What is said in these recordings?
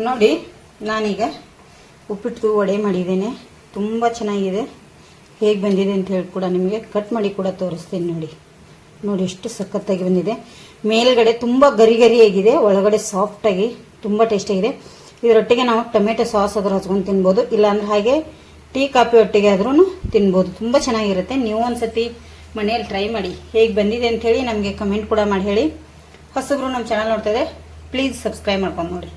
ನೋಡಿ, ನಾನೀಗ ಉಪ್ಪಿಟ್ಟು ವಡೆ ಮಾಡಿದ್ದೇನೆ. ತುಂಬ ಚೆನ್ನಾಗಿದೆ. ಹೇಗೆ ಬಂದಿದೆ ಅಂತ ಹೇಳಿ ಕೂಡ ನಿಮಗೆ ಕಟ್ ಮಾಡಿ ಕೂಡ ತೋರಿಸ್ತೀನಿ ನೋಡಿ. ನೋಡಿ, ಎಷ್ಟು ಸಖತ್ತಾಗಿ ಬಂದಿದೆ. ಮೇಲ್ಗಡೆ ತುಂಬ ಗರಿ ಗರಿಯಾಗಿದೆ, ಒಳಗಡೆ ಸಾಫ್ಟಾಗಿ ತುಂಬ ಟೇಸ್ಟಾಗಿದೆ ಇದರೊಟ್ಟಿಗೆ ನಾವು ಟೊಮೆಟೊ ಸಾಸ್ ಅದ್ರ ಹಚ್ಕೊಂಡು ತಿನ್ಬೋದು. ಇಲ್ಲಾಂದ್ರೆ ಹಾಗೆ ಟೀ, ಕಾಫಿ ಒಟ್ಟಿಗೆ ಆದ್ರೂ ತಿನ್ಬೋದು. ತುಂಬ ಚೆನ್ನಾಗಿರುತ್ತೆ. ನೀವು ಒಂದ್ಸತಿ ಮನೆಯಲ್ಲಿ ಟ್ರೈ ಮಾಡಿ ಹೇಗೆ ಬಂದಿದೆ ಅಂಥೇಳಿ ನಮಗೆ ಕಮೆಂಟ್ ಕೂಡ ಮಾಡಿ ಹೇಳಿ. ಹೊಸಬ್ರು ನಮ್ಮ ಚಾನಲ್ ನೋಡ್ತಿದೆ ಪ್ಲೀಸ್ ಸಬ್ಸ್ಕ್ರೈಬ್ ಮಾಡ್ಕೊಂಡು ನೋಡಿ.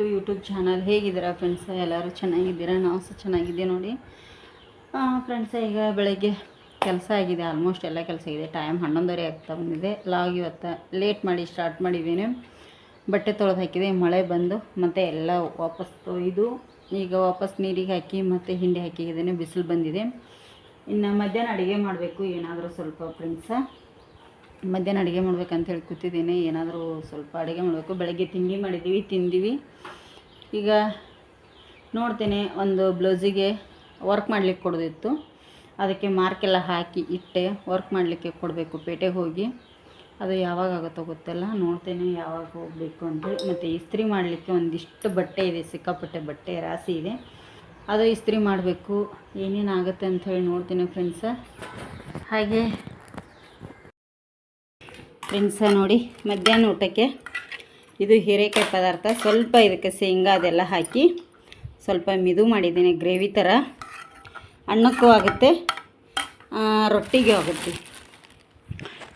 ಟು ಯೂಟ್ಯೂಬ್ ಚಾನಲ್ ಹೇಗಿದ್ದೀರಾ ಫ್ರೆಂಡ್ಸ್ ಎಲ್ಲರೂ ಚೆನ್ನಾಗಿದ್ದೀರಾ? ನಾವು ಸಹ ಚೆನ್ನಾಗಿದ್ದೆ ನೋಡಿ. ಫ್ರೆಂಡ್ಸ ಈಗ ಬೆಳಗ್ಗೆ ಕೆಲಸ ಆಗಿದೆ ಆಲ್ಮೋಸ್ಟ್ ಎಲ್ಲ ಕೆಲಸ ಆಗಿದೆ ಟೈಮ್ ಹನ್ನೊಂದುವರೆ ಆಗ್ತಾ ಬಂದಿದೆ. ಲಾಗ್ ಇವತ್ತು ಲೇಟ್ ಮಾಡಿ ಸ್ಟಾರ್ಟ್ ಮಾಡಿದ್ದೀನಿ. ಬಟ್ಟೆ ತೊಳೆದು ಹಾಕಿದೆ, ಮಳೆ ಬಂದು ಮತ್ತು ಎಲ್ಲ ವಾಪಸ್ ತೊಯ್ದು ಈಗ ವಾಪಸ್ ನೀರಿಗೆ ಹಾಕಿ ಮತ್ತು ಹಿಂಡಿ ಹಾಕಿದ್ದೀನಿ, ಬಿಸಿಲು ಬಂದಿದೆ. ಇನ್ನು ಮಧ್ಯಾಹ್ನ ಅಡುಗೆ ಮಾಡಬೇಕು, ಏನಾದರೂ ಸ್ವಲ್ಪ ಫ್ರೆಂಡ್ಸ ಮಧ್ಯಾಹ್ನ ಅಡುಗೆ ಮಾಡ್ಬೇಕಂತ ಹೇಳಿ ಕೂತಿದ್ದೀನಿ. ಏನಾದರೂ ಸ್ವಲ್ಪ ಅಡುಗೆ ಮಾಡಬೇಕು. ಬೆಳಗ್ಗೆ ತಿಂಡಿ ಮಾಡಿದ್ದೀವಿ, ತಿಂದೀವಿ. ಈಗ ನೋಡ್ತೇನೆ, ಒಂದು ಬ್ಲೌಸಿಗೆ ವರ್ಕ್ ಮಾಡಲಿಕ್ಕೆ ಕೊಡೋದಿತ್ತು. ಅದಕ್ಕೆ ಮಾರ್ಕೆಲ್ಲ ಹಾಕಿ ಇಟ್ಟೆ ವರ್ಕ್ ಮಾಡಲಿಕ್ಕೆ ಕೊಡಬೇಕು ಪೇಟೆಗೆ ಹೋಗಿ. ಅದು ಯಾವಾಗ ಆಗುತ್ತೋ ಗೊತ್ತಲ್ಲ. ನೋಡ್ತೇನೆ ಯಾವಾಗ ಹೋಗಬೇಕು ಅಂತೇಳಿ ಮತ್ತು ಇಸ್ತ್ರಿ ಮಾಡಲಿಕ್ಕೆ ಒಂದಿಷ್ಟು ಬಟ್ಟೆ ಇದೆ, ಸಿಕ್ಕಾಪಟ್ಟೆ ಬಟ್ಟೆ, ರಾಸಿ ಇದೆ. ಅದು ಇಸ್ತ್ರಿ ಮಾಡಬೇಕು. ಏನೇನು ಆಗುತ್ತೆ ಅಂಥೇಳಿ ನೋಡ್ತೀನಿ ಫ್ರೆಂಡ್ಸ ಹಾಗೆ ಫ್ರೆಂಡ್ಸ, ನೋಡಿ, ಮಧ್ಯಾಹ್ನ ಊಟಕ್ಕೆ ಇದು ಹೀರೆಕಾಯಿ ಪದಾರ್ಥ. ಸ್ವಲ್ಪ ಇದಕ್ಕೆ ಶೇಂಗಾ ಅದೆಲ್ಲ ಹಾಕಿ ಸ್ವಲ್ಪ ಮಿದು ಮಾಡಿದ್ದೀನಿ, ಗ್ರೇವಿ ಥರ. ಅನ್ನಕ್ಕೂ ಆಗುತ್ತೆ ರೊಟ್ಟಿಗೆ ಆಗುತ್ತೆ.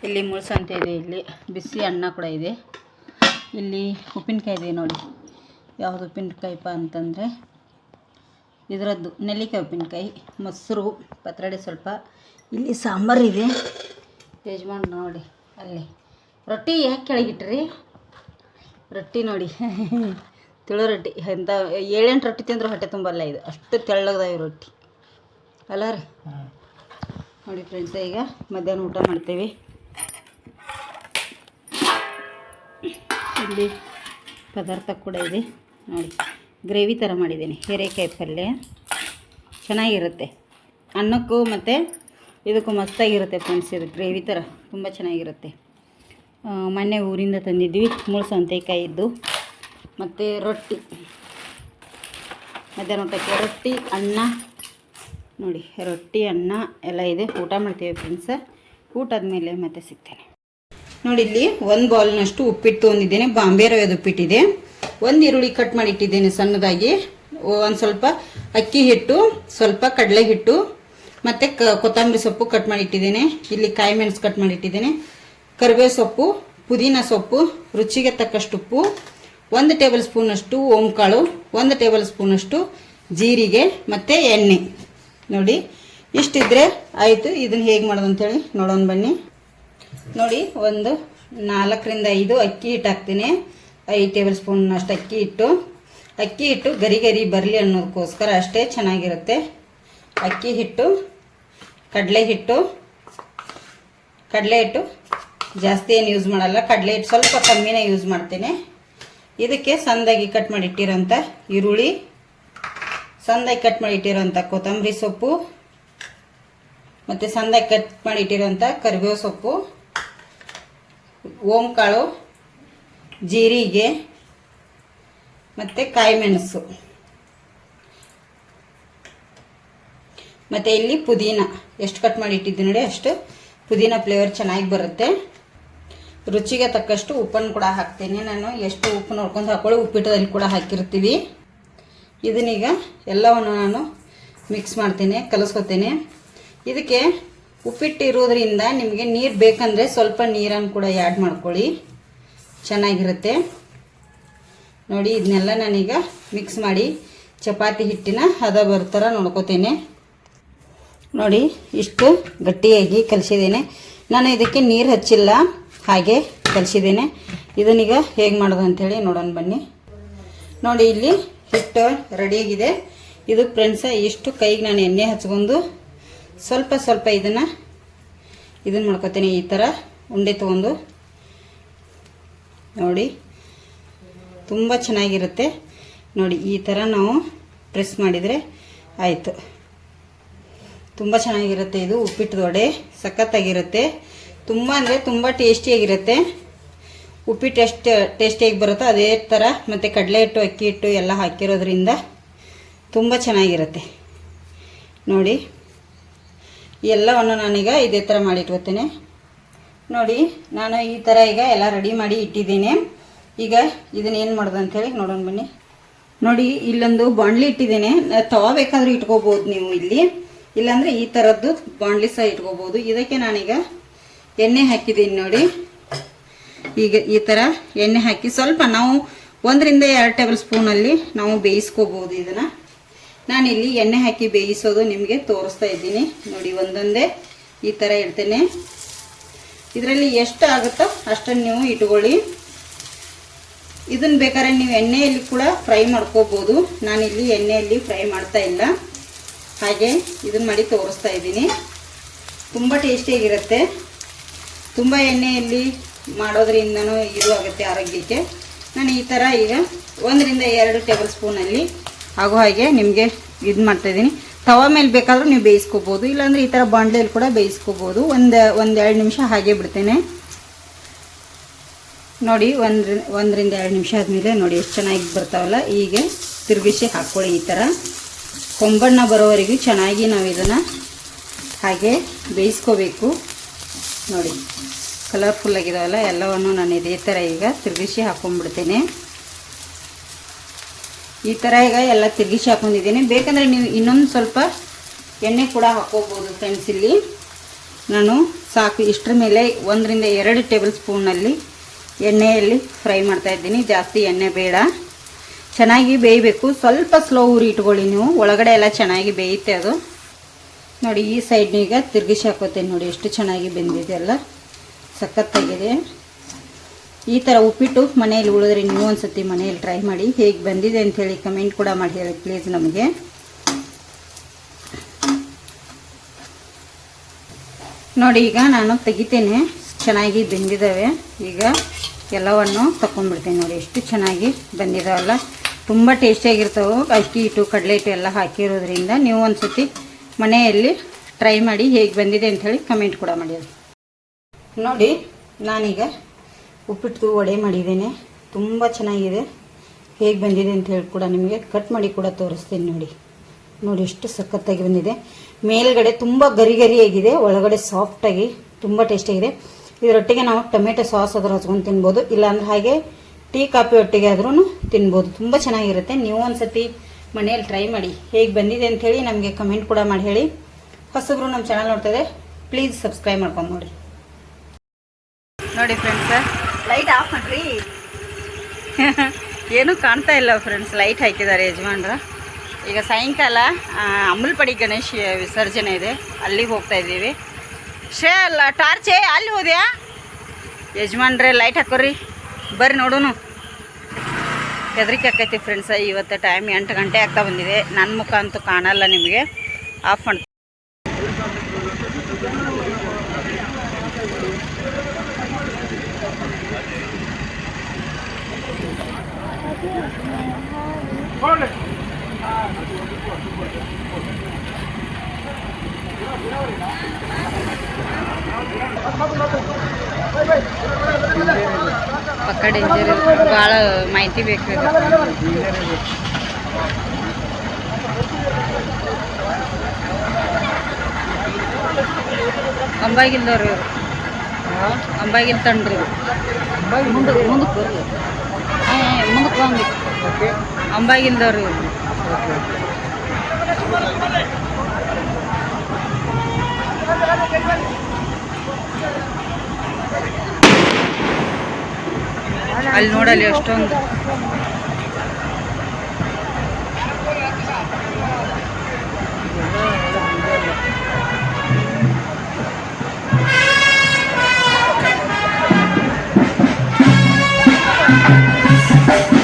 ಇಲ್ಲಿ ಮುಳ್ಸಂತ ಇದೆ, ಇಲ್ಲಿ ಬಿಸಿ ಅನ್ನ ಕೂಡ ಇದೆ. ಇಲ್ಲಿ ಉಪ್ಪಿನಕಾಯಿ ಇದೆ ನೋಡಿ. ಯಾವುದು ಉಪ್ಪಿನಕಾಯಿಪ್ಪ ಅಂತಂದರೆ, ಇದರದ್ದು ನೆಲ್ಲಿಕಾಯಿ ಉಪ್ಪಿನಕಾಯಿ, ಮೊಸರು, ಪತ್ರೊಡೆ ಸ್ವಲ್ಪ. ಇಲ್ಲಿ ಸಾಂಬಾರು ಇದೆ. ಯಜಮಾನ್ ನೋಡಿ, ಅಲ್ಲಿ. ರೊಟ್ಟಿ ಯಾಕೆ ಕೆಳಗಿಟ್ರಿ? ರೊಟ್ಟಿ ನೋಡಿ. ತಿಳು ರೊಟ್ಟಿ. ಎಂಥ ಏಳೆಂಟು ರೊಟ್ಟಿ ತಿಂದರೂ ಹೊಟ್ಟೆ ತುಂಬಲ್ಲ ಇದು. ಅಷ್ಟು ತೆಳ್ಳಗದಾವೆ ರೊಟ್ಟಿ. ಅಲ್ಲ ರೀ? ನೋಡಿ ಫ್ರೆಂಡ್ಸ್ ಈಗ ಮಧ್ಯಾಹ್ನ ಊಟ ಮಾಡ್ತೀವಿ. ಇಲ್ಲಿ ಪದಾರ್ಥ ಕೂಡ ಇದೆ. ನೋಡಿ, ಗ್ರೇವಿ ಥರ ಮಾಡಿದ್ದೀನಿ. ಹೀರೆಕಾಯಿ ಪಲ್ಯ. ಚೆನ್ನಾಗಿರುತ್ತೆ. ಅನ್ನಕ್ಕೂ ಮತ್ತು ಇದಕ್ಕೂ ಮಸ್ತಾಗಿರುತ್ತೆ ಫ್ರೆಂಡ್ಸ್ ಇದು ಗ್ರೇವಿ ಥರ ತುಂಬ ಚೆನ್ನಾಗಿರುತ್ತೆ. ಮೊನ್ನೆ ಊರಿಂದ ತಂದಿದ್ವಿ ಮುಳು ಸೌಂತೆಕಾಯಿದ್ದು ಮತ್ತು ರೊಟ್ಟಿ. ಮಧ್ಯಾಹ್ನ ಊಟಕ್ಕೆ ರೊಟ್ಟಿ, ಅನ್ನ. ನೋಡಿ, ರೊಟ್ಟಿ, ಅನ್ನ ಎಲ್ಲ ಇದೆ. ಊಟ ಮಾಡ್ತೀವಿ ಫ್ರೆಂಡ್ಸ ಊಟ ಮೇಲೆ ಮತ್ತೆ ಸಿಗ್ತೇನೆ. ನೋಡಿ, ಇಲ್ಲಿ ಒಂದು ಬಾಲ್ನಷ್ಟು ಉಪ್ಪಿಟ್ಟು ತೊಗೊಂಡಿದ್ದೇನೆ ಬಾಂಬೆ ರವೆದ ಉಪ್ಪಿಟ್ಟಿದೆ. ಒಂದು ಈರುಳ್ಳಿ ಕಟ್ ಮಾಡಿ ಇಟ್ಟಿದ್ದೇನೆ ಸಣ್ಣದಾಗಿ ಒಂದು ಸ್ವಲ್ಪ ಅಕ್ಕಿ ಹಿಟ್ಟು, ಸ್ವಲ್ಪ ಕಡಲೆ ಹಿಟ್ಟು, ಮತ್ತು ಕೊತ್ತಂಬರಿ ಸೊಪ್ಪು ಕಟ್ ಮಾಡಿ ಇಟ್ಟಿದ್ದೇನೆ ಇಲ್ಲಿ ಕಾಯಿ ಮೆಣಸು ಕಟ್ ಮಾಡಿ ಇಟ್ಟಿದ್ದೇನೆ ಕರಿಬೇವು ಸೊಪ್ಪು, ಪುದೀನ ಸೊಪ್ಪು, ರುಚಿಗೆ ತಕ್ಕಷ್ಟು ಉಪ್ಪು, ಒಂದು ಟೇಬಲ್ ಸ್ಪೂನಷ್ಟು ಓಂಕಾಳು, ಒಂದು ಟೇಬಲ್ ಸ್ಪೂನಷ್ಟು ಜೀರಿಗೆ ಮತ್ತು ಎಣ್ಣೆ. ನೋಡಿ, ಇಷ್ಟಿದ್ರೆ ಆಯಿತು. ಇದನ್ನು ಹೇಗೆ ಮಾಡೋದು ಅಂತೇಳಿ ನೋಡೋಣ ಬನ್ನಿ. ನೋಡಿ, ಒಂದು ನಾಲ್ಕರಿಂದ ಐದು ಅಕ್ಕಿ ಹಿಟ್ಟು ಹಾಕ್ತೀನಿ. ಐದು ಟೇಬಲ್ ಸ್ಪೂನ್ನಷ್ಟು ಅಕ್ಕಿ ಹಿಟ್ಟು. ಅಕ್ಕಿ ಹಿಟ್ಟು ಗರಿ ಗರಿ ಬರಲಿ ಅನ್ನೋದಕ್ಕೋಸ್ಕರ ಅಷ್ಟೇ ಚೆನ್ನಾಗಿರುತ್ತೆ. ಅಕ್ಕಿ ಹಿಟ್ಟು, ಕಡಲೆ ಹಿಟ್ಟು ಕಡಲೆ ಹಿಟ್ಟು ಜಾಸ್ತಿ ಏನು ಯೂಸ್ ಮಾಡಲ್ಲ. ಕಡಲೆ ಹಿಟ್ಟು ಸ್ವಲ್ಪ ಕಮ್ಮಿನೇ ಯೂಸ್ ಮಾಡ್ತೀನಿ. ಇದಕ್ಕೆ ಸಂದಾಗಿ ಕಟ್ ಮಾಡಿ ಇಟ್ಟಿರೋಂಥ ಈರುಳ್ಳಿ, ಸಂದಾಗಿ ಕಟ್ ಮಾಡಿ ಇಟ್ಟಿರೋಂಥ ಕೊತ್ತಂಬರಿ ಸೊಪ್ಪು, ಮತ್ತು ಸಂದಾಗಿ ಕಟ್ ಮಾಡಿ ಇಟ್ಟಿರೋಂಥ ಕರಿಬೇವು ಸೊಪ್ಪು, ಓಂಕಾಳು, ಜೀರಿಗೆ, ಮತ್ತು ಕಾಯಿ ಮೆಣಸು ಮತ್ತು ಇಲ್ಲಿ ಪುದೀನ. ಎಷ್ಟು ಕಟ್ ಮಾಡಿ ಇಟ್ಟಿದ್ದು ನೋಡಿ ಅಷ್ಟು. ಪುದೀನ ಫ್ಲೇವರ್ ಚೆನ್ನಾಗಿ ಬರುತ್ತೆ. ರುಚಿಗೆ ತಕ್ಕಷ್ಟು ಉಪ್ಪನ್ನು ಕೂಡ ಹಾಕ್ತೀನಿ. ನಾನು ಎಷ್ಟು ಉಪ್ಪು ನೋಡ್ಕೊಂಡು ಹಾಕೊಳ್ಳಿ ಉಪ್ಪಿಟ್ಟದಲ್ಲಿ ಕೂಡ ಹಾಕಿರ್ತೀವಿ. ಇದನ್ನೀಗ ಎಲ್ಲವನ್ನು ನಾನು ಮಿಕ್ಸ್ ಮಾಡ್ತೀನಿ, ಕಲಿಸ್ಕೊತೀನಿ. ಇದಕ್ಕೆ ಉಪ್ಪಿಟ್ಟು ಇರೋದ್ರಿಂದ ನಿಮಗೆ ನೀರು ಬೇಕಂದರೆ ಸ್ವಲ್ಪ ನೀರನ್ನು ಕೂಡ ಆ್ಯಡ್ ಮಾಡ್ಕೊಳ್ಳಿ. ಚೆನ್ನಾಗಿರುತ್ತೆ. ನೋಡಿ, ಇದನ್ನೆಲ್ಲ ನಾನೀಗ ಮಿಕ್ಸ್ ಮಾಡಿ ಚಪಾತಿ ಹಿಟ್ಟಿನ ಹದ ಬರ್ತಾರ ನೋಡ್ಕೋತೀನಿ. ನೋಡಿ, ಇಷ್ಟು ಗಟ್ಟಿಯಾಗಿ ಕಲಿಸಿದ್ದೀನಿ. ನಾನು ಇದಕ್ಕೆ ನೀರು ಹಚ್ಚಿಲ್ಲ. ಹಾಗೆ ಕಲಿಸಿದ್ದೇನೆ. ಇದನ್ನೀಗ ಹೇಗೆ ಮಾಡೋದು ಅಂಥೇಳಿ ನೋಡೋಣ ಬನ್ನಿ. ನೋಡಿ ಇಲ್ಲಿ ಹಿಟ್ಟು ರೆಡಿಯಾಗಿದೆ ಇದು ಫ್ರೆಂಡ್ಸ ಇಷ್ಟು ಕೈಗೆ ನಾನು ಎಣ್ಣೆ ಹಚ್ಕೊಂಡು ಸ್ವಲ್ಪ ಸ್ವಲ್ಪ ಇದನ್ನು ಇದನ್ನು ಮಾಡ್ಕೊತೀನಿ ಈ ಥರ ಉಂಡೆ ತೊಗೊಂಡು. ನೋಡಿ ತುಂಬ ಚೆನ್ನಾಗಿರುತ್ತೆ. ನೋಡಿ ಈ ಥರ ನಾವು ಪ್ರೆಸ್ ಮಾಡಿದರೆ ಆಯಿತು. ತುಂಬ ಚೆನ್ನಾಗಿರುತ್ತೆ ಇದು ಉಪ್ಪಿಟ್ಟು ದೊಡೆ, ಸಖತ್ತಾಗಿರುತ್ತೆ. ತುಂಬ ಅಂದರೆ ತುಂಬ ಟೇಸ್ಟಿಯಾಗಿರುತ್ತೆ ಉಪ್ಪಿಟ್ಟು ಎಷ್ಟು ಟೇಸ್ಟಿಯಾಗಿ ಬರುತ್ತೋ ಅದೇ ಥರ ಮತ್ತು ಕಡಲೆ ಹಿಟ್ಟು, ಅಕ್ಕಿ ಹಿಟ್ಟು ಎಲ್ಲ ಹಾಕಿರೋದ್ರಿಂದ ತುಂಬ ಚೆನ್ನಾಗಿರುತ್ತೆ. ನೋಡಿ, ಎಲ್ಲವನ್ನು ನಾನೀಗ ಇದೇ ಥರ ಮಾಡಿಟ್ಕೋತೇನೆ. ನೋಡಿ, ನಾನು ಈ ಥರ ಈಗ ಎಲ್ಲ ರೆಡಿ ಮಾಡಿ ಇಟ್ಟಿದ್ದೀನಿ. ಈಗ ಇದನ್ನ ಏನು ಮಾಡೋದು ಅಂಥೇಳಿ ನೋಡೋಣ ಬನ್ನಿ. ನೋಡಿ, ಇಲ್ಲೊಂದು ಬಾಣ್ಲಿ ಇಟ್ಟಿದ್ದೀನಿ. ತವಾ ಇಟ್ಕೋಬೋದು ನೀವು ಇಲ್ಲಿ. ಇಲ್ಲಾಂದರೆ ಈ ಥರದ್ದು ಬಾಣ್ಲಿ ಸಹ ಇಟ್ಕೋಬೋದು. ಇದಕ್ಕೆ ನಾನೀಗ ಎಣ್ಣೆ ಹಾಕಿದ್ದೀನಿ ನೋಡಿ. ಈಗ ಈ ಥರ ಎಣ್ಣೆ ಹಾಕಿ ಸ್ವಲ್ಪ ನಾವು ಒಂದರಿಂದ ಎರಡು ಟೇಬಲ್ ಸ್ಪೂನಲ್ಲಿ ನಾವು ಬೇಯಿಸ್ಕೋಬೋದು ಇದನ್ನು. ನಾನಿಲ್ಲಿ ಎಣ್ಣೆ ಹಾಕಿ ಬೇಯಿಸೋದು ನಿಮಗೆ ತೋರಿಸ್ತಾ ಇದ್ದೀನಿ. ನೋಡಿ, ಒಂದೊಂದೇ ಈ ಥರ ಇಡ್ತೇನೆ. ಇದರಲ್ಲಿ ಎಷ್ಟು ಆಗುತ್ತೋ ಅಷ್ಟನ್ನು ನೀವು ಇಟ್ಕೊಳ್ಳಿ. ಇದನ್ನು ಬೇಕಾದ್ರೆ ನೀವು ಎಣ್ಣೆಯಲ್ಲಿ ಕೂಡ ಫ್ರೈ ಮಾಡ್ಕೋಬೋದು. ನಾನಿಲ್ಲಿ ಎಣ್ಣೆಯಲ್ಲಿ ಫ್ರೈ ಮಾಡ್ತಾ ಇಲ್ಲ. ಹಾಗೆ ಇದನ್ನು ಮಾಡಿ ತೋರಿಸ್ತಾ ಇದ್ದೀನಿ. ತುಂಬ ಟೇಸ್ಟಿಯಾಗಿರುತ್ತೆ ತುಂಬ ಎಣ್ಣೆಯಲ್ಲಿ ಮಾಡೋದ್ರಿಂದನೂ ಇದು ಆಗುತ್ತೆ ಆರೋಗ್ಯಕ್ಕೆ. ನಾನು ಈ ಥರ ಈಗ ಒಂದರಿಂದ ಎರಡು ಟೇಬಲ್ ಸ್ಪೂನಲ್ಲಿ ಆಗೋ ಹಾಗೆ ನಿಮಗೆ ಇದು ಮಾಡ್ತಾಯಿದ್ದೀನಿ ತವಾ ಮೇಲೆ ಬೇಕಾದರೂ ನೀವು ಬೇಯಿಸ್ಕೋಬೋದು, ಇಲ್ಲಾಂದರೆ ಈ ಥರ ಬಾಂಡ್ಲೆಯಲ್ಲಿ ಕೂಡ ಬೇಯಿಸ್ಕೋಬೋದು. ಒಂದು ಒಂದು ಎರಡು ನಿಮಿಷ ಹಾಗೆ ಬಿಡ್ತೇನೆ. ನೋಡಿ, ಒಂದು, ಒಂದರಿಂದ ಎರಡು ನಿಮಿಷ ಆದಮೇಲೆ ನೋಡಿ ಎಷ್ಟು ಚೆನ್ನಾಗಿ ಬರ್ತಾವಲ್ಲ, ಹೀಗೆ ತಿರುಗಿಸಿ ಹಾಕ್ಕೊಳ್ಳಿ ಈ ಥರ ಕೊಂಬಣ್ಣ ಬರೋವರೆಗೂ ಚೆನ್ನಾಗಿ ನಾವು ಇದನ್ನು ಹಾಗೆ ಬೇಯಿಸ್ಕೋಬೇಕು. ನೋಡಿ. ಕಲರ್ಫುಲ್ ಆಗಿದಾವಲ್ಲ ಎಲ್ಲವನ್ನು ನಾನು ಇದೇ ಥರ ಈಗ ತಿರುಗಿಸಿ ಹಾಕೊಂಡ್ಬಿಡ್ತೇನೆ. ಈ ಥರ ಈಗ ಎಲ್ಲ ತಿರುಗಿಸಿ ಹಾಕೊಂಡಿದ್ದೀನಿ. ಬೇಕಂದರೆ ನೀವು ಇನ್ನೊಂದು ಸ್ವಲ್ಪ ಎಣ್ಣೆ ಕೂಡ ಹಾಕೋಬೋದು ಫ್ರೆಂಡ್ಸ್ ಇಲ್ಲಿ. ನಾನು ಸಾಕು, ಇಷ್ಟರ ಮೇಲೆ ಒಂದರಿಂದ ಎರಡು ಟೇಬಲ್ ಸ್ಪೂನಲ್ಲಿ ಎಣ್ಣೆಯಲ್ಲಿ ಫ್ರೈ ಮಾಡ್ತಾ ಇದ್ದೀನಿ. ಜಾಸ್ತಿ ಎಣ್ಣೆ ಬೇಡ. ಚೆನ್ನಾಗಿ ಬೇಯಬೇಕು. ಸ್ವಲ್ಪ ಸ್ಲೋ ಉರಿ ಇಟ್ಕೊಳ್ಳಿ ನೀವು. ಒಳಗಡೆ ಎಲ್ಲ ಚೆನ್ನಾಗಿ ಬೇಯುತ್ತೆ ಅದು. ನೋಡಿ, ಈ ಸೈಡ್ನೀಗ ತಿರುಗಿಸಿ ಹಾಕೋತೇನೆ ನೋಡಿ, ಎಷ್ಟು ಚೆನ್ನಾಗಿ ಬೆಂದಿದೆ ಅಲ್ಲ. ಸಖತ್ತಾಗಿದೆ. ಈ ಥರ ಉಪ್ಪಿಟ್ಟು ಮನೆಯಲ್ಲಿ ಉಳಿದ್ರೆ ನೀವು ಒಂದ್ಸತಿ ಮನೆಯಲ್ಲಿ ಟ್ರೈ ಮಾಡಿ, ಹೇಗೆ ಬಂದಿದೆ ಅಂಥೇಳಿ ಕಮೆಂಟ್ ಕೂಡ ಮಾಡಿ ಹೇಳಿ ಪ್ಲೀಸ್ ನಮಗೆ. ನೋಡಿ, ಈಗ ನಾನು ತೆಗಿತೇನೆ. ಚೆನ್ನಾಗಿ ಬೆಂದಿದ್ದಾವೆ ಈಗ ಎಲ್ಲವನ್ನು ತಗೊಂಡ್ಬಿಡ್ತೇನೆ ನೋಡಿ, ಎಷ್ಟು ಚೆನ್ನಾಗಿ ಬಂದಿದಾವಲ್ಲ. ತುಂಬ ಟೇಸ್ಟಿಯಾಗಿರ್ತಾವೆ ಅಕ್ಕಿ ಹಿಟ್ಟು, ಕಡಲೆ ಹಿಟ್ಟು ಎಲ್ಲ ಹಾಕಿರೋದ್ರಿಂದ ನೀವು ಒಂದ್ಸತಿ ಮನೆಯಲ್ಲಿ ಟ್ರೈ ಮಾಡಿ ಹೇಗೆ ಬಂದಿದೆ ಅಂಥೇಳಿ ಕಮೆಂಟ್ ಕೂಡ ಮಾಡಿ ನೋಡಿ, ನಾನೀಗ ಉಪ್ಪಿಟ್ಟು ವಡೆ ಮಾಡಿದ್ದೇನೆ. ತುಂಬ ಚೆನ್ನಾಗಿದೆ. ಹೇಗೆ ಬಂದಿದೆ ಅಂತ ಹೇಳಿ ಕೂಡ ನಿಮಗೆ ಕಟ್ ಮಾಡಿ ಕೂಡ ತೋರಿಸ್ತೀನಿ ನೋಡಿ. ನೋಡಿ, ಎಷ್ಟು ಸಖತ್ತಾಗಿ ಬಂದಿದೆ. ಮೇಲ್ಗಡೆ ತುಂಬ ಗರಿ ಗರಿಯಾಗಿದೆ ಒಳಗಡೆ ಸಾಫ್ಟಾಗಿ ತುಂಬ ಟೇಸ್ಟಿಯಾಗಿದೆ ಇದರೊಟ್ಟಿಗೆ ನಾವು ಟೊಮೆಟೊ ಸಾಸ್ ಆದರೂ ಹಚ್ಕೊಂಡು ತಿನ್ಬೋದು. ಇಲ್ಲಾಂದ್ರೆ ಹಾಗೆ ಟೀ ಕಾಫಿ ಒಟ್ಟಿಗೆ ಆದ್ರೂ ತಿನ್ಬೋದು. ತುಂಬ ಚೆನ್ನಾಗಿರುತ್ತೆ. ನೀವು ಒಂದ್ಸತಿ ಮನೆಯಲ್ಲಿ ಟ್ರೈ ಮಾಡಿ. ಹೇಗೆ ಬಂದಿದೆ ಅಂಥೇಳಿ ನಮಗೆ ಕಮೆಂಟ್ ಕೂಡ ಮಾಡಿ ಹೇಳಿ. ಹೊಸಬ್ರು ನಮ್ಮ ಚಾನಲ್ ನೋಡ್ತದೆ ಪ್ಲೀಸ್ ಸಬ್ಸ್ಕ್ರೈಬ್ ಮಾಡ್ಕೊಂಡು ನೋಡಿ. ನೋಡಿ ಫ್ರೆಂಡ್ಸ್ ಲೈಟ್ ಆಫ್ ಮಾಡ್ರಿ. ಏನೂ ಕಾಣ್ತಾ ಇಲ್ಲ ಫ್ರೆಂಡ್ಸ್ ಲೈಟ್ ಹಾಕಿದ್ದಾರೆ ಯಜಮಾನ್ರ. ಈಗ ಸಾಯಂಕಾಲ ಅಮ್ಮಲ್ಪಡಿ ಗಣೇಶ ವಿಸರ್ಜನೆ ಇದೆ. ಅಲ್ಲಿಗೆ ಹೋಗ್ತಾ ಇದ್ದೀವಿ. ಶೇ ಅಲ್ಲ ಟಾರ್ಚೆ ಅಲ್ಲಿ ಹೋದ್ಯಾ? ಯಜಮಾನ್ರೆ ಲೈಟ್ ಹಾಕೋರಿ ಬರ್ರಿ ನೋಡೋನು. ಹೆದರಿಕೆ ಆಕೈತಿ ಫ್ರೆಂಡ್ಸ ಇವತ್ತು ಟೈಮ್ ಎಂಟು ಗಂಟೆ ಆಗ್ತಾ ಬಂದಿದೆ. ನನ್ನ ಮುಖ ಅಂತೂ ಕಾಣಲ್ಲ ನಿಮಗೆ. ಆಫ್ ಮಾಡಿ ಪಕ್ಕ ಡೇಂಜರ್ ಭಾಳ ಮಾಹಿತಿ ಬೇಕು ಇದು. ಅಂಬಾಗಿಲ್ದವ್ರು ಇವರು ಅಂಬಾಗಿಲ್ ತಂಡ್ರಿ ಇವರು ಮುಂದಕ್ಕೆ ಮುಂದಕ್ಕೆ ಬರ್ರಿ ಹಾಂ ಮುಂದಕ್ಕೆ ಬಂದು ಅಂಬಾಗಿಲ್ದವ್ರು ಇವರು ಅಲ್ಲಿ ನೋಡಲ್ಲಿ ಎಷ್ಟೊಂದು. ಅಯ್ಯಪ್ಪ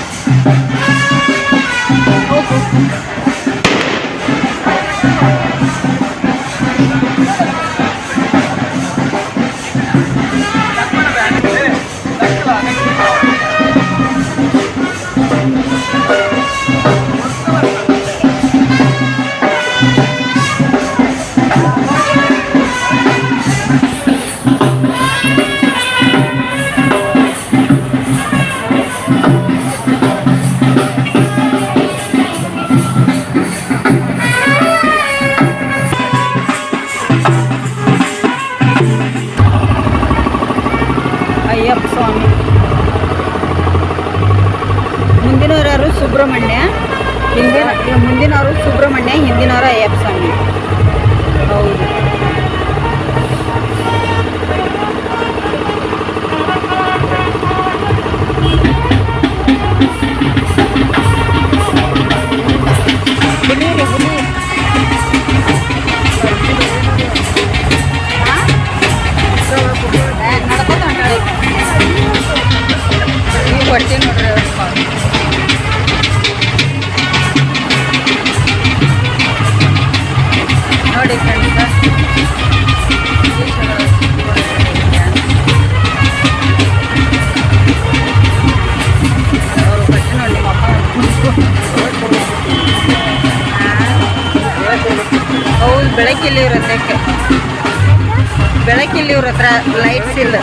ಬೆಳಕಿಲ್ಲಿ ಇವ್ರ ಹತ್ರ ಲೈಟ್ಸ್ ಇಲ್ಲ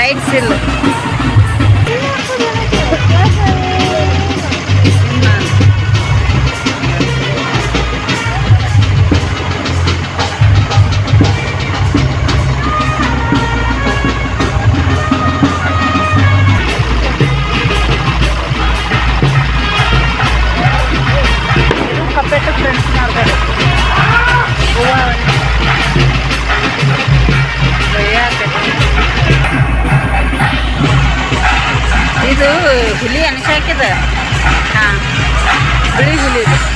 ಲೈಟ್ಸ್ ಇಲ್ಲ ಇದು ಹುಲಿ ಅನ್ಸಾಕಿದ. ಹಾ. ಬಿಳಿ ಹುಲಿ ಇದು.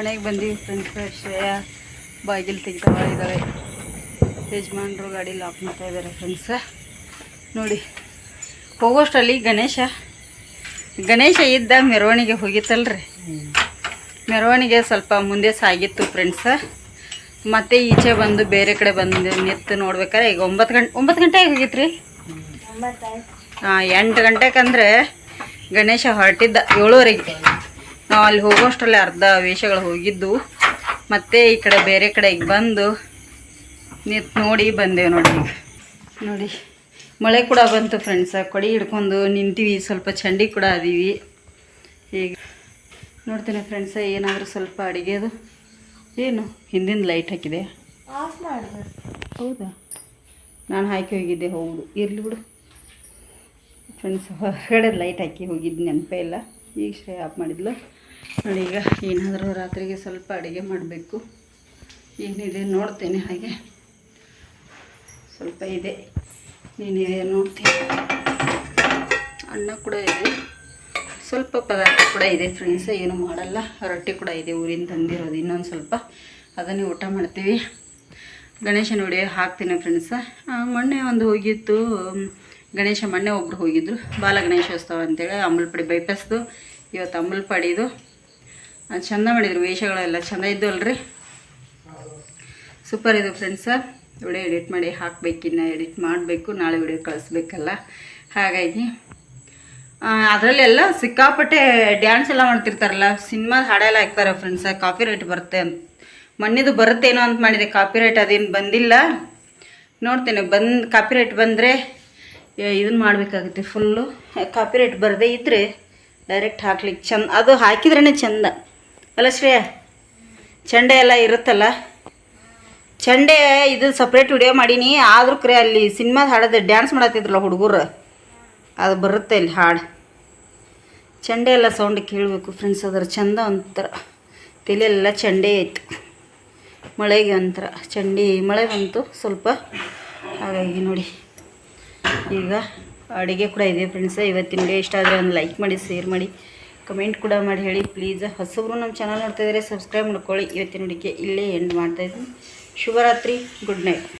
ಮನೆಗೆ ಬಂದೀವಿ ಫ್ರೆಂಡ್ಸ್ ಶ್ರೇಯ ಬಾಗಿಲು ತೆಗಿತಾವ ಇದ್ದಾವೆ ಯಜಮಾನ್ರು ಗಾಡಿ ಲಾಕ್ ಮಾಡ್ತಾ ಇದ್ದಾರೆ ಫ್ರೆಂಡ್ಸ ನೋಡಿ ಹೋಗೋಷ್ಟರಲ್ಲಿ ಗಣೇಶ ಗಣೇಶ ಇದ್ದ ಮೆರವಣಿಗೆ ಹೋಗಿತ್ತಲ್ರಿ. ಮೆರವಣಿಗೆ ಸ್ವಲ್ಪ ಮುಂದೆ ಸಾಗಿತ್ತು ಫ್ರೆಂಡ್ಸ ಮತ್ತೆ ಈಚೆ ಬಂದು ಬೇರೆ ಕಡೆ ಬಂದು ನಿತ್ತು ನೋಡ್ಬೇಕಾರೆ ಈಗ ಒಂಬತ್ತು ಗಂಟೆ ಒಂಬತ್ತು ಗಂಟೆಗೆ ರೀ ಹಾಂ ಎಂಟು ಗಂಟೆಗಂದ್ರೆ ಗಣೇಶ ಹೊರಟಿದ್ದ ಏಳುವರೆಗೆ ನಾವು ಅಲ್ಲಿ ಹೋಗೋಷ್ಟರಲ್ಲಿ ಅರ್ಧ ವೇಷಗಳು ಹೋಗಿದ್ದು. ಮತ್ತೆ ಈ ಕಡೆ ಬೇರೆ ಕಡೆಗೆ ಬಂದು ನಿಂತು ನೋಡಿ ಬಂದೆವು ನೋಡಿ. ನೋಡಿ ಮಳೆ ಕೂಡ ಬಂತು ಫ್ರೆಂಡ್ಸ ಕೊಡಿ ಹಿಡ್ಕೊಂಡು ನಿಂತೀವಿ ಸ್ವಲ್ಪ ಚಂಡಿ ಕೂಡ ಅದೀವಿ. ಈಗ ನೋಡ್ತೀನಿ ಫ್ರೆಂಡ್ಸ ಏನಾದರೂ ಸ್ವಲ್ಪ ಅಡುಗೆದು. ಏನು? ಹಿಂದಿನ ಲೈಟ್ ಹಾಕಿದೆ. ಹೌದಾ? ನಾನು ಹಾಕಿ ಹೋಗಿದ್ದೆ ಹೌದು ಇರಲಿ ಬಿಡು. ಫ್ರೆಂಡ್ಸ್ ಹೊರಗಡೆ ಲೈಟ್ ಹಾಕಿ ಹೋಗಿದ್ದು ನೆನಪೇ ಇಲ್ಲ. ಈಗ ಶ್ರೇ ಆಫ್ ಮಾಡಿದ್ಲು. ಈಗ ಏನಾದರೂ ರಾತ್ರಿಗೆ ಸ್ವಲ್ಪ ಅಡುಗೆ ಮಾಡಬೇಕು. ಏನಿದೆ ನೋಡ್ತೇನೆ ಹಾಗೆ. ಸ್ವಲ್ಪ ಇದೆ. ನೀನಿದೆ ನೋಡ್ತೀನಿ. ಅನ್ನ ಕೂಡ ಇದೆ. ಸ್ವಲ್ಪ ಪದಾರ್ಥ ಕೂಡ ಇದೆ ಫ್ರೆಂಡ್ಸ್ ಏನು ಮಾಡಲ್ಲ. ರೊಟ್ಟಿ ಕೂಡ ಇದೆ ಊರಿಂದ ತಂದಿರೋದು ಇನ್ನೊಂದು ಸ್ವಲ್ಪ. ಅದನ್ನೇ ಊಟ ಮಾಡ್ತೀವಿ. ಗಣೇಶನ ನೋಡಿ ಹಾಕ್ತೀನಿ ಫ್ರೆಂಡ್ಸ ಮೊನ್ನೆ ಒಂದು ಹೋಗಿತ್ತು. ಗಣೇಶ ಮೊನ್ನೆ ಒಬ್ಬರು ಹೋಗಿದ್ರು. ಬಾಲ ಗಣೇಶೋತ್ಸವ ಅಂತೇಳಿ. ಅಂಬಲ್ಪಡಿ ಬೈಪಾಸ್ದು ಇವತ್ತು ಅಂಬಲ್ಪಡಿದು ಚಂದ ಮಾಡಿದ್ರು ವೇಷಗಳೆಲ್ಲ. ಚಂದ ಇದ್ದು ಅಲ್ರಿ ಸೂಪರ್ ಇದು ಫ್ರೆಂಡ್ಸ ವಿಡಿಯೋ ಎಡಿಟ್ ಮಾಡಿ ಹಾಕಬೇಕಿನ್ನ ಎಡಿಟ್ ಮಾಡಬೇಕು, ನಾಳೆ ವಿಡಿಯೋ ಕಳಿಸ್ಬೇಕಲ್ಲ. ಹಾಗಾಗಿ ಅದರಲ್ಲೆಲ್ಲ ಸಿಕ್ಕಾಪಟ್ಟೆ ಡ್ಯಾನ್ಸ್ ಎಲ್ಲ ಮಾಡ್ತಿರ್ತಾರಲ್ಲ ಸಿನಿಮಾದ ಹಾಡೆಲ್ಲ ಹಾಕ್ತಾರೆ ಫ್ರೆಂಡ್ಸ ಕಾಪಿ ರೈಟ್ ಬರುತ್ತೆ ಅಂತ. ಮೊನ್ನೆದು ಬರುತ್ತೇನೋ ಅಂತ ಮಾಡಿದೆ ಕಾಪಿ ರೈಟ್ ಅದೇನು ಬಂದಿಲ್ಲ. ನೋಡ್ತೇನೆ, ಬಂದು ಕಾಪಿ ರೈಟ್ ಬಂದರೆ ಇದನ್ನು ಮಾಡಬೇಕಾಗುತ್ತೆ ಫುಲ್ಲು ಕಾಪಿ ರೈಟ್ ಬರದೇ ಇದ್ದರೆ ಡೈರೆಕ್ಟ್ ಹಾಕ್ಲಿಕ್ಕೆ ಚಂದ. ಅದು ಹಾಕಿದ್ರೇ ಚಂದ. ಅಲ್ಲ ಶ್ರೇಯ ಚಂಡೆ ಎಲ್ಲ ಇರುತ್ತಲ್ಲ? ಚಂಡೆ ಇದು ಸಪ್ರೇಟ್ ವಿಡಿಯೋ ಮಾಡೀನಿ. ಆದರೂ ಕ್ರೇ ಅಲ್ಲಿ ಸಿನಿಮಾ ಹಾಡೋದು ಡ್ಯಾನ್ಸ್ ಮಾಡತ್ತಿದ್ರಲ್ಲ ಹುಡುಗರು, ಅದು ಬರುತ್ತೆ ಇಲ್ಲಿ ಹಾಡು. ಚಂಡೆ ಎಲ್ಲ ಸೌಂಡ್ ಕೇಳಬೇಕು ಫ್ರೆಂಡ್ಸ್ ಅದರ, ಚಂದ ಒಂಥರ. ತಲೆಯೆಲ್ಲ ಚಂಡೆ ಆಯಿತು ಮಳೆಗೆ ಒಂಥರ, ಚಂಡಿ ಮಳೆ ಬಂತು ಸ್ವಲ್ಪ. ಹಾಗಾಗಿ ನೋಡಿ, ಈಗ ಅಡುಗೆ ಕೂಡ ಇದೆ ಫ್ರೆಂಡ್ಸ್ ಇವತ್ತಿನ ವಿಡಿಯೋ ಇಷ್ಟ ಆದರೆ ಒಂದು ಲೈಕ್ ಮಾಡಿ ಶೇರ್ ಮಾಡಿ. ಕಮೆಂಟ್ ಕೂಡ ಮಾಡಿ ಹೇಳಿ. ಪ್ಲೀಸ್ ಹೊಸಬ್ರು ನಮ್ಮ ಚಾನಲ್ ನೋಡ್ತಾ ಇದ್ದಾರೆ ಸಬ್ಸ್ಕ್ರೈಬ್ ಮಾಡ್ಕೊಳ್ಳಿ. ಇವತ್ತಿನ ಹುಡುಗಿ ಇಲ್ಲೇ ಎಂಡ್ ಮಾಡ್ತಾಯಿದ್ದೀನಿ ಶುಭರಾತ್ರಿ ಗುಡ್ ನೈಟ್